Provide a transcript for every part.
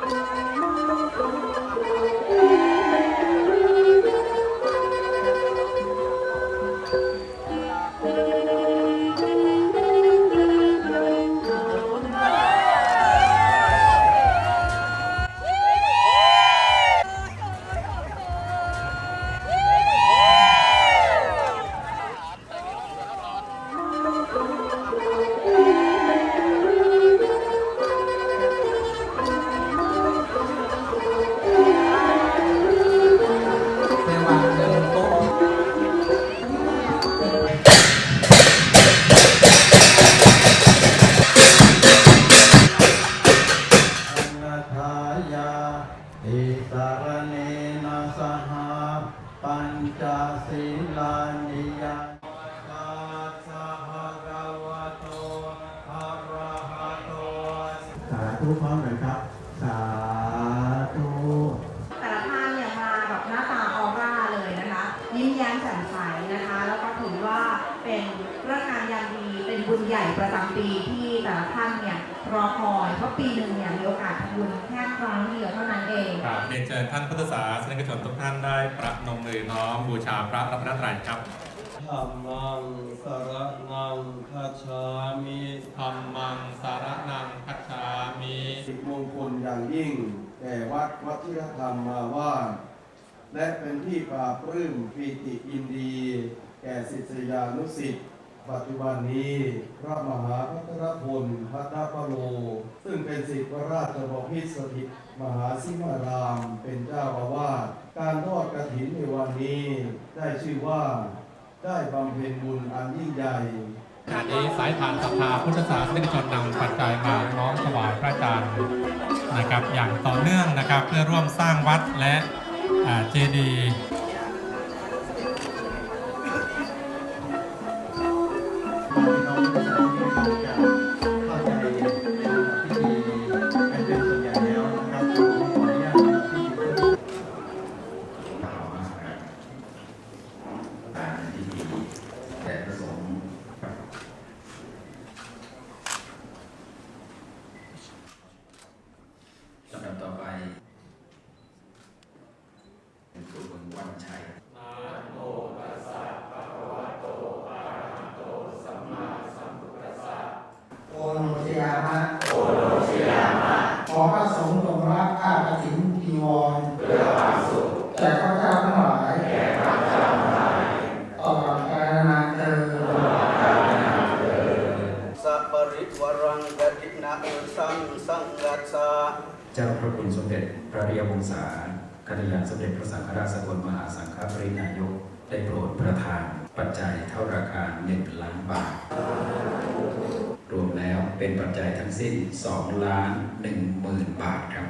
감사합니다. เนนะสหปัญจศีลานิยาสาธุพร้อมหน่อยครับ สาธุแต่ละท่านเนี่ยมาแบบหน้าตาออร่าเลยนะคะ ยิ้มแย้มแจ่มใสนะคะ แล้วก็ถือว่าเป็นเรื่องงานยามดีเป็นบุญใหญ่ประจำปีที่แต่ละท่านเนี่ย รอคอยเพราะปีหนึ่งเนี่ยมีโอกาสทำบุญแค่ครั้งเดียวเท่านั้นเองครับเรียนเชิญท่านพุทธศาสนิกชนทุกท่านได้ประนมมือน้อมบูชาพระรัตนตรัยครับธรรมังสรนังคัจฉามิธรรมังสารนังคัจฉามิสิบมงคลอย่างยิ่งแก่วัดวัชิรธรรมมาวาดและเป็นที่ปราบปลื้มปีติอินดี แก่ศิษยานุศิษย์ ปัจจุบันนี้พระมหาพัทรพลพัทรพโล ซึ่งเป็นศิษย์พระราชบพิตรสถิตมหาสิมารามเป็นเจ้าอาวาสการทอดกฐินในวันนี้ได้ชื่อว่าได้บำเพ็ญบุญอันยิ่งใหญ่ขณะนี้สายทานศรัทธาพุทธศาสนิกชนนำปัจจัยมาน้อมถวายพระอาจารย์นะครับ อย่างต่อเนื่องนะครับเพื่อร่วมสร้างวัดและเจดีย์ เป็นตัวเมืองวันชัยโอโนชยามะโอโนชยามะขอพระสงฆ์จงรับผ้ากฐินจีวรเพื่อความสุขแก่ข้าพเจ้าทั้งหลายแก่ข้าพเจ้าทั้งหลายตลอดกาลนานเทอญสัปริวรังกตินาสังสังกัสสะเจ้าพระคุณสมเด็จพระเรียวงศา คณะยานสมเด็จพระสังฆราชสกลมหาสังฆปรินายกได้โปรดประทาน ปัจจัยเท่าราคา1ล้านบาท รวมแล้วเป็นปัจจัยทั้งสิ้น2ล้าน1หมื่นบาทครับ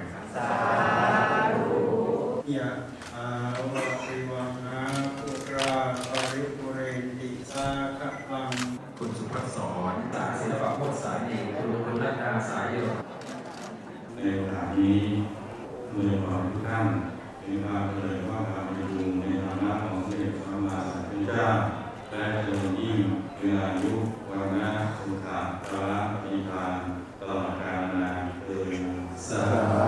ยะอาวะริวังอาปุราปริปุเรนติสาขะลังคุณสุภักษรสายศิลปะโคตรสายเอกครูคุณรัตดาสายโยในโอกาสนี้เมื่อขอทุกท่าน มีความเจริว่าการประชุในฐานะของเสด็พระมาสัมพุเจ้าและเจริยิ่งเป็นอายุวันนะสุขะตระปีการตลดกาลนานเกินสา